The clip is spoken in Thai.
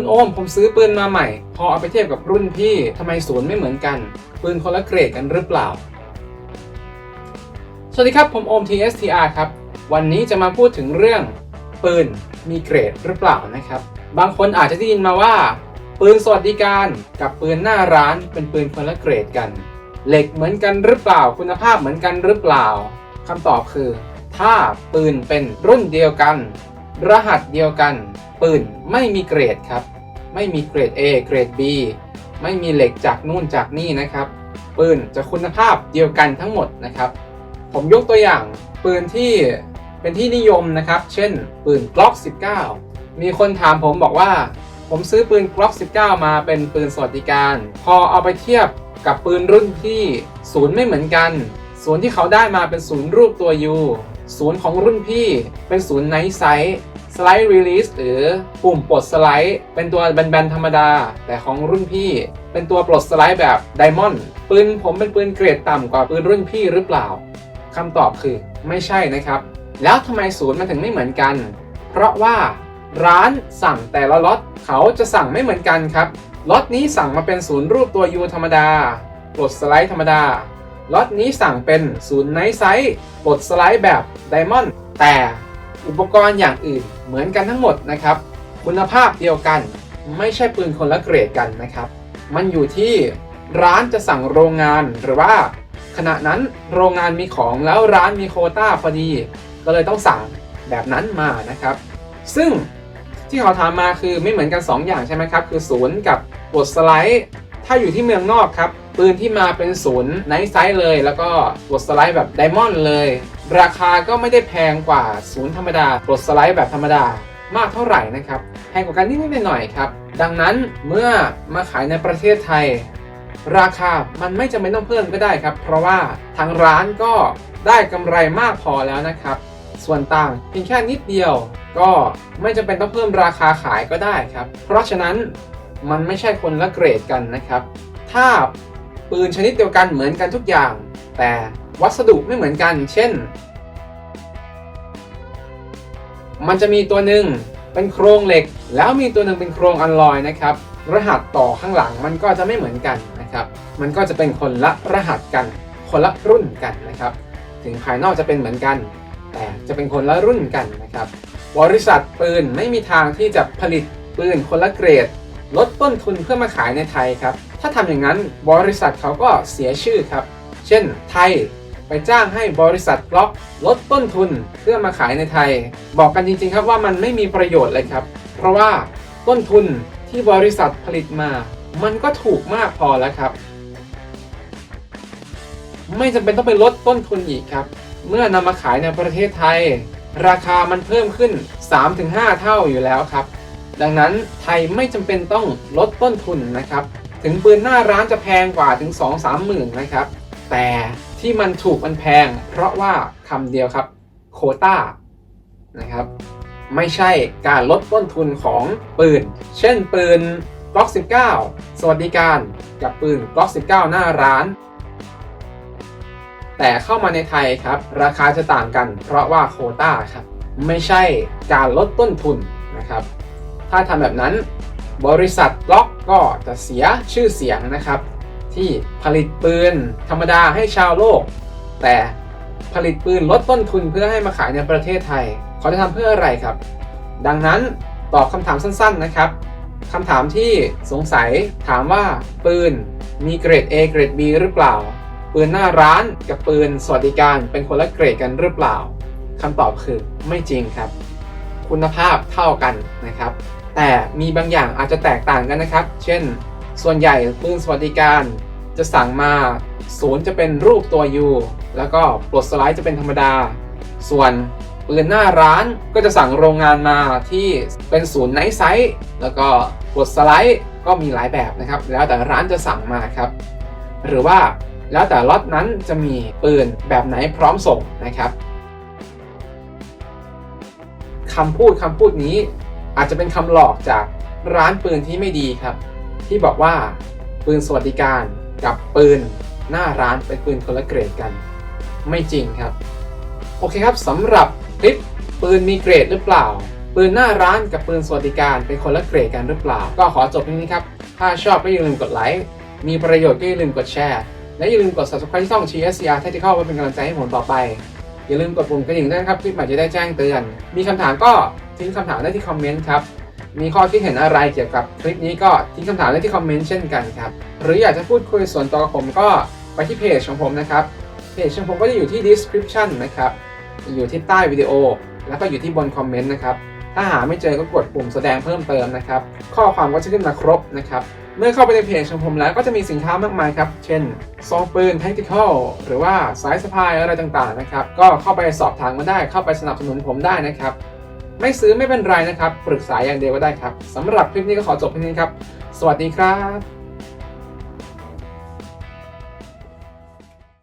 คุณโอมผมซื้อปืนมาใหม่ พอเอาไปเทียบกับรุ่นพี่ทำไมศูนย์ไม่เหมือนกัน ปืนคนละเกรดกันหรือเปล่า สวัสดีครับ ผมโอม TSTR ครับ วันนี้จะมาพูดถึงเรื่อง ปืนมีเกรดหรือเปล่านะครับ บางคนอาจจะได้ยินมาว่า ปืนสวัสดิการกับปืนหน้าร้านเป็นปืนคนละเกรดกัน เหล็กเหมือนกันหรือเปล่า คุณภาพเหมือนกันหรือเปล่าคำตอบคือ ถ้าปืนเป็นรุ่นเดียวกัน รหัสเดียวกัน ปืนไม่มีเกรดครับ ไม่มีเกรด A เกรด B ไม่มีเหล็กจากนู่นจากนี่นะครับ ปืนจะคุณภาพเดียวกันทั้งหมดนะครับ ผมยกตัวอย่างปืนที่เป็นที่นิยมนะครับ เช่น ปืน Glock 19 มีคนถามผมบอกว่า ผมซื้อปืน Glock 19 มาเป็นปืนสวัสดิการ พอเอาไปเทียบกับปืนรุ่นที่ศูนย์ไม่เหมือนกัน ศูนย์ที่เขาได้มาเป็นศูนย์รูปตัว U ศูนย์ของรุ่นพี่เป็นศูนย์ไนท์ไซส์สไลด์รีลิสหรือปุ่มปลดสไลด์ เป็นตัวแบนๆธรรมดา แต่ของรุ่นพี่เป็นตัวปลดสไลด์แบบไดมอนด์ปืนผมเป็นปืนเกรดต่ำกว่าปืนรุ่นพี่หรือเปล่าคำตอบคือไม่ใช่นะครับ แล้วทำไมศูนย์มันถึงไม่เหมือนกัน เพราะว่าร้านสั่งแต่ละล็อตเขาจะสั่งไม่เหมือนกันครับล็อตนี้สั่งมาเป็นศูนย์รูปตัว U ธรรมดาปลดสไลด์ธรรมดา ล็อตนี้สั่งเป็นศูนย์ไนท์ไซส์ปลดสไลด์แบบไดมอนด์แต่อุปกรณ์อย่างอื่นเหมือนกันทั้งหมดนะครับ คุณภาพเดียวกันไม่ใช่ปืนคนละเกรดกันนะครับ มันอยู่ที่ร้านจะสั่งโรงงานหรือว่า ขณะนั้นโรงงานมีของแล้วร้านมีโคต้าพอดี ก็เลยต้องสั่งแบบนั้นมานะครับ ซึ่งที่เขาถามมาคือไม่เหมือนกัน 2 อย่างใช่ไหมครับ คือศูนย์กับปลดสไลด์ ถ้าอยู่ที่เมืองนอกครับ ปืนที่มาเป็นศูนย์ไนท์ไซส์เลย แล้วก็ปลดสไลด์แบบไดมอนด์เลย ราคาก็ไม่ได้แพงกว่าศูนย์ธรรมดาปลดสไลด์แบบธรรมดามากเท่าไหร่นะครับแพงกว่ากันนิดๆหน่อยครับ ดังนั้นเมื่อมาขายในประเทศไทย ราคามันไม่จำเป็นต้องเพิ่มก็ได้ครับ เพราะว่าทางร้านก็ได้กำไรมากพอแล้วนะครับ ส่วนต่างเพียงแค่นิดเดียว ก็ไม่จำเป็นต้องเพิ่มราคาขายก็ได้ครับ เพราะฉะนั้นมันไม่ใช่คนละเกรดกันนะครับ ถ้า ปืนชนิดเดียวกันเหมือนกันทุกอย่าง แต่วัสดุไม่เหมือนกัน เช่น มันจะมีตัวหนึ่งเป็นโครงเหล็ก แล้วมีตัวหนึ่งเป็นโครงอลลอยนะครับ รหัสต่อข้างหลังมันก็จะไม่เหมือนกันนะครับ มันก็จะเป็นคนละรหัสกัน คนละรุ่นกันนะครับ ถึงภายนอกจะเป็นเหมือนกัน แต่จะเป็นคนละรุ่นกันนะครับ บริษัทปืนไม่มีทางที่จะผลิตปืนคนละเกรด ลดต้นทุนเพื่อมาขายในไทยครับ ถ้าทำอย่างนั้นบริษัทเขาก็เสียชื่อครับ เช่น ไทยไปจ้างให้บริษัทบล็อกลดต้นทุนเพื่อมาขายในไทย บอกกันจริงๆครับว่ามันไม่มีประโยชน์เลยครับ เพราะว่าต้นทุนที่บริษัทผลิตมา มันก็ถูกมากพอแล้วครับ ไม่จำเป็นต้องไปลดต้นทุนอีกครับ เมื่อนำมาขายในประเทศไทย ราคามันเพิ่มขึ้น 3-5 เท่าอยู่แล้วครับ ดังนั้นไทยไม่จำเป็นต้องลดต้นทุนนะครับ ถึงปืนหน้าร้านจะแพงกว่าถึง 2-3หมื่นนะครับ แต่ที่มันถูกมันแพง เพราะว่าคำเดียวครับโคต้านะครับ ไม่ใช่การลดต้นทุนของปืน เช่นปืน Glock 19 สวัสดิการกับปืน Glock 19 หน้าร้าน แต่เข้ามาในไทยครับ ราคาจะต่างกัน เพราะว่าโคต้าครับ ไม่ใช่การลดต้นทุนนะครับ ถ้าทำแบบนั้น บริษัทล็อกก็จะเสียชื่อเสียงนะครับ ที่ผลิตปืนธรรมดาให้ชาวโลก แต่ผลิตปืนลดต้นทุนเพื่อให้มาขายในประเทศไทย เขาจะทำเพื่ออะไรครับ ดังนั้นตอบคำถามสั้นๆนะครับคำถามที่สงสัยถามว่าปืนมีเกรด A เกรด B หรือเปล่า ปืนหน้าร้านกับปืนสวัสดิการเป็นคนละเกรดกันหรือเปล่าคำตอบคือไม่จริงครับ คุณภาพเท่ากันนะครับ แต่มีบางอย่างอาจจะแตกต่างกันนะครับ เช่น ส่วนใหญ่ปืนสวัสดิการจะสั่งมาศูนย์จะเป็นรูปตัว U แล้วก็ปลดสไลด์จะเป็นธรรมดา ส่วนปืนหน้าร้านก็จะสั่งโรงงานมาที่เป็นศูนย์ไนท์ไซส์แล้วก็ปลดสไลด์ก็มีหลายแบบนะครับ แล้วแต่ร้านจะสั่งมาครับ หรือว่าแล้วแต่ล็อตนั้นจะมีปืนแบบไหนพร้อมส่งนะครับ คำพูดคำพูดนี้ อาจจะเป็นคำหลอกจากร้านปืนที่ไม่ดีครับ ที่บอกว่าปืนสวัสดิการกับปืนหน้าร้านเป็นปืนคนละเกรดกัน ไม่จริงครับ โอเคครับสำหรับคลิปปืนมีเกรดหรือเปล่า ปืนหน้าร้านกับปืนสวัสดิการเป็นคนละเกรดกันหรือเปล่า ก็ขอจบเพียงนี้ครับ ถ้าชอบก็อย่าลืมกดไลค์มีประโยชน์ก็อย่าลืมกดแชร์และอย่าลืมกด subscribe ที่ช่อง TSCR Tactical ไว้เป็นกำลังใจให้ผมต่อไป อย่าลืมกดปุ่มกระดิ่งด้วยนะครับคลิปใหม่จะได้แจ้งเตือน มีคำถามก็ทิ้งคำถามได้ที่คอมเมนต์ครับมีข้อคิดเห็นอะไรเกี่ยวกับคลิปนี้ก็ทิ้งคำถามได้ที่คอมเมนต์เช่นกันครับหรืออยากจะพูดคุยส่วนตัวกับผมก็ไปที่เพจของผมนะครับเพจของผมก็จะอยู่ที่ description นะครับอยู่ที่ใต้วิดีโอ แล้วก็อยู่ที่บนคอมเมนต์นะครับถ้าหาไม่เจอก็กดปุ่มแสดงเพิ่มเติมนะครับข้อความก็จะขึ้นมาครบนะครับ เมื่อเข้าไปในเพจของผมแล้วก็จะมีสินค้ามากมายครับ เช่นซองปืน tactical หรือว่าสายสะพายอะไรต่างๆนะครับ ก็เข้าไปสอบถามมาได้ เข้าไปสนับสนุนผมได้นะครับ ไม่ซื้อไม่เป็นไรนะครับ ปรึกษาอย่างเดียวก็ได้ครับสำหรับคลิปนี้ก็ขอจบเพียงนี้ครับ สวัสดีครับ